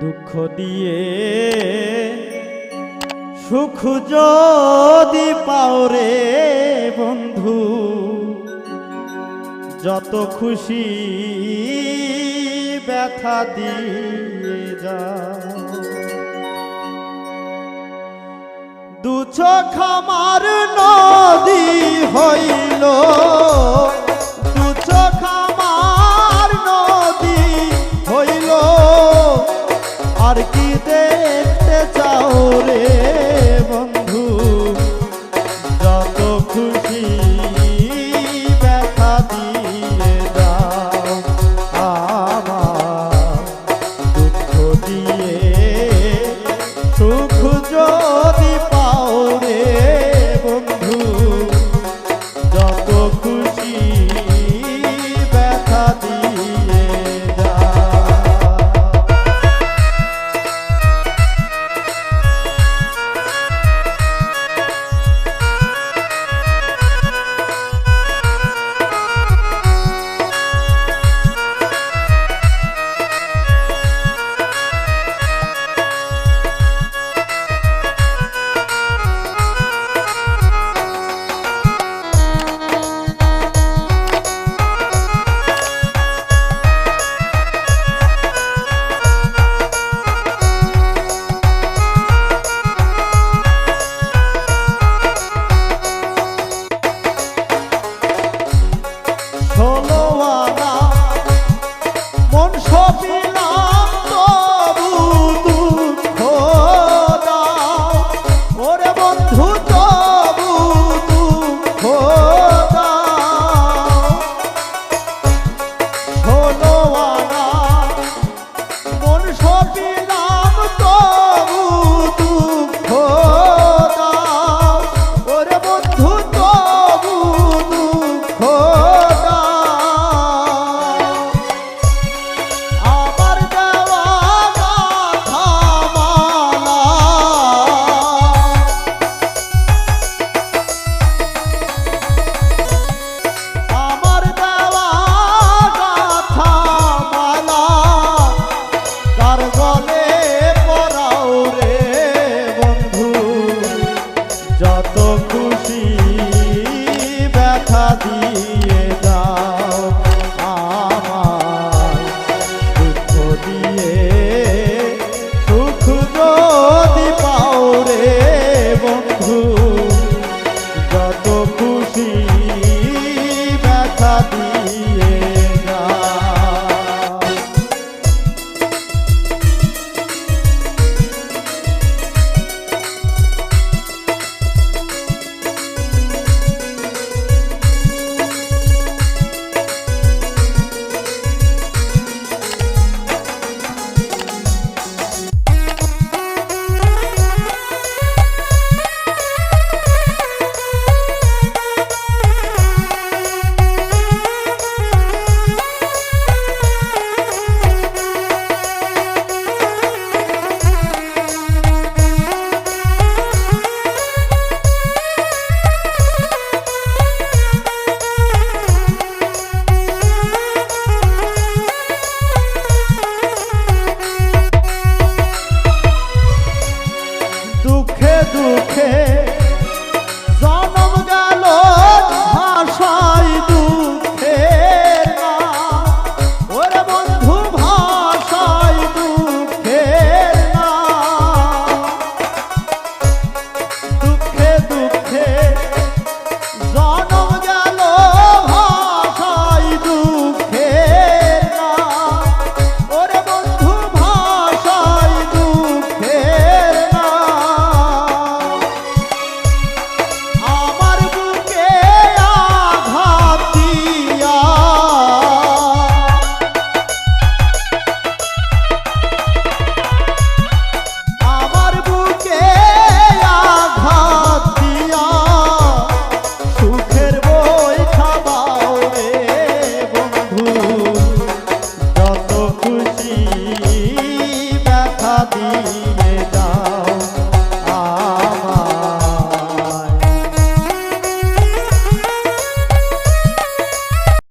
দুঃখ দিয়ে। সুখ যদি পাওরে বন্ধু, যত খুশি ব্যথা দিয়ে যা। দু চোখ আমার নদী হইল আর কি দেখতে চাও রে? 他的